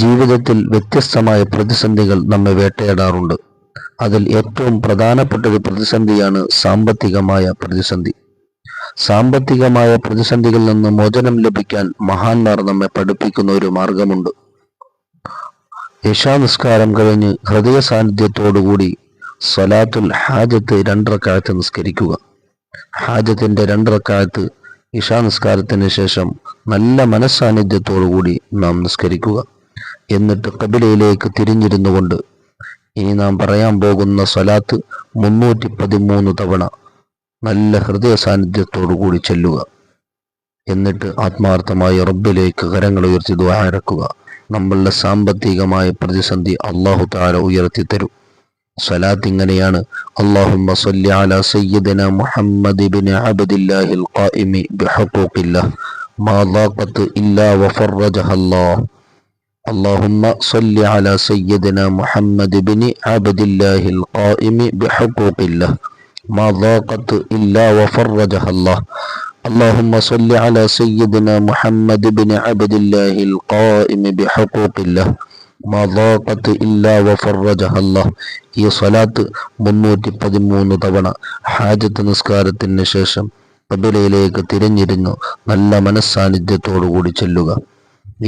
ജീവിതത്തിൽ വ്യത്യസ്തമായ പ്രതിസന്ധികൾ നമ്മെ വേട്ടയാടാറുണ്ട്. അതിൽ ഏറ്റവും പ്രധാനപ്പെട്ട ഒരു പ്രതിസന്ധിയാണ് സാമ്പത്തികമായ പ്രതിസന്ധി. സാമ്പത്തികമായ പ്രതിസന്ധികളിൽ നിന്ന് മോചനം ലഭിക്കാൻ മഹാന്മാർ നമ്മെ പഠിപ്പിക്കുന്ന ഒരു മാർഗമുണ്ട്. യശാ നിസ്കാരം കഴിഞ്ഞ് ഹൃദയ സാന്നിധ്യത്തോടുകൂടി സ്വലാത്തുൽ ഹാജത്ത് രണ്ടറക്കാലത്ത് നിസ്കരിക്കുക. ഹാജത്തിന്റെ രണ്ടറക്കാലത്ത് ഇഷാ നിസ്കാരത്തിന് ശേഷം നല്ല മനസ്സാന്നിധ്യത്തോടുകൂടി നാം നിസ്കരിക്കുക. എന്നിട്ട് കബിലയിലേക്ക് തിരിഞ്ഞിരുന്നു കൊണ്ട് ഇനി നാം പറയാൻ പോകുന്ന സ്വലാത്ത് മുന്നൂറ്റി പതിമൂന്ന് തവണ നല്ല ഹൃദയ സാന്നിധ്യത്തോടു കൂടി ചെല്ലുക. എന്നിട്ട് ആത്മാർത്ഥമായി റബ്ബിലേക്ക് കരങ്ങൾ ഉയർത്തി ദ്വാരക്കുക നമ്മളുടെ സാമ്പത്തികമായ പ്രതിസന്ധി അള്ളാഹു താര ഉയർത്തി തരും. സ്വലാത്ത് ഇങ്ങനെയാണ്. അള്ളാഹുമ്മ സല്ലി മുഹമ്മദ് ഇബ്നു ഖായിമി ളാഖത്ത് ഇല്ലാ വഫറജഹ അല്ലാഹ്. اللهم صل على سيدنا محمد بن عبد الله القائم بحقوق الله ما ضاقت إلا وفرجها الله اللهم صل على سيدنا محمد بن عبد الله القائم بحقوق الله ما ضاقت إلا وفرجها الله ഈ സ്വലാത്ത് മുന്നൂറ്റി പതിമൂന്ന് തവണ ഹാജത്ത് നിസ്കാരത്തിന് ശേഷം കബിലയിലേക്ക് തിരിഞ്ഞിരുന്നു നല്ല മനസ്സാന്നിധ്യത്തോടു കൂടി ചെല്ലുക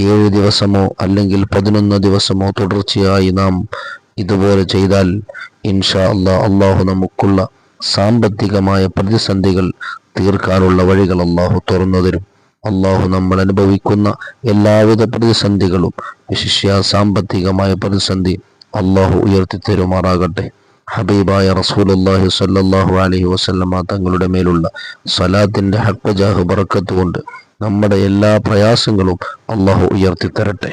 ഏഴ് ദിവസമോ അല്ലെങ്കിൽ പതിനൊന്ന് ദിവസമോ തുടർച്ചയായി നാം ഇതുപോലെ ചെയ്താൽ ഇൻഷാ അള്ളാഹ് അള്ളാഹു നമുക്കുള്ള സാമ്പത്തികമായ പ്രതിസന്ധികൾ തീർക്കാനുള്ള വഴികൾ അള്ളാഹു തുറന്നു തരും. അള്ളാഹു നമ്മൾ അനുഭവിക്കുന്ന എല്ലാവിധ പ്രതിസന്ധികളും വിശിഷ്യ സാമ്പത്തികമായ പ്രതിസന്ധി അള്ളാഹു ഉയർത്തി തരുമാറാകട്ടെ. ഹബീബായ റസൂലുല്ലാഹി സല്ലാഹു അലഹി വസല്ലമ തങ്ങളുടെ മേലുള്ള സലാത്തിന്റെ ഹക്കജാഹ് ബറക്കത്ത് കൊണ്ട് നമ്മുടെ എല്ലാ പ്രയാസങ്ങളും അള്ളാഹു ഉയർത്തി തരട്ടെ